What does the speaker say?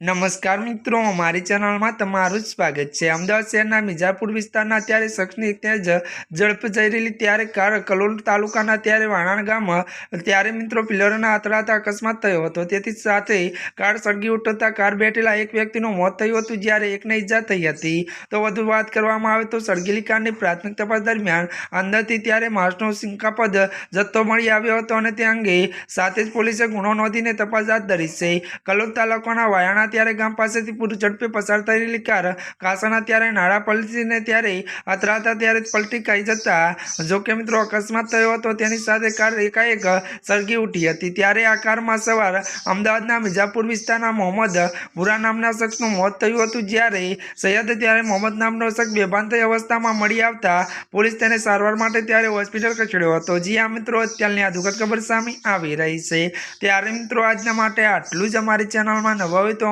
નમસ્કાર મિત્રો, મારી ચેનલમાં તમારું જ સ્વાગત છે. અમદાવાદ શહેરના મિર્જાપુર વિસ્તારના અત્યારે શખ્સની ત્યાં ઝડપ જઈ રહેલી, ત્યારે કાર કલોલ તાલુકાના ત્યારે વાણાણ ગામમાં ત્યારે મિત્રો પિલરોના અથડાતા અકસ્માત થયો હતો. તેથી સાથે કાર સળગી ઉઠતા કાર બેઠેલા એક વ્યક્તિનું મોત થયું હતું, જ્યારે એકને ઈજા થઈ હતી. તો વધુ વાત કરવામાં આવે તો સળગેલી કારની પ્રાથમિક તપાસ દરમિયાન અંદરથી ત્યારે માંસનો સિંકાપદ જથ્થો મળી આવ્યો હતો અને તે અંગે સાથે જ પોલીસે ગુનો નોંધીને તપાસ હાથ ધરી છે. કલોલ તાલુકાના વાયાણા ત્યારે ગામ પાસેથી પૂરું ઝડપે પસાર થયેલી કાર કાસાના ત્યારે નાળા પલટીને ત્યારે અથડાતા ત્યારે પલટી ખાઈ જતા. જોકે મિત્રો, અકસ્માત થયો હતો, તેની સાથે કાર એકાએક સળગી ઉઠી હતી. ત્યારે આ કારમાં સવાર અમદાવાદના મિર્જાપુર વિસ્તારના મોહમ્મદ ભુરા નામના શખ્સનું મોત થયું હતું, જ્યારે સૈયદ ત્યારે મોહમ્મદ નામનો શખ્સ બેભાન થઈ અવસ્થામાં મળી આવતા પોલીસ તેને સારવાર માટે ત્યારે હોસ્પિટલ ખસેડ્યો હતો. જી આ મિત્રો, અત્યારની આ દુઃખદ ખબર સામે આવી રહી છે. ત્યારે મિત્રો, આજના માટે આટલું જ અમારી ચેનલમાં નવા હોય તો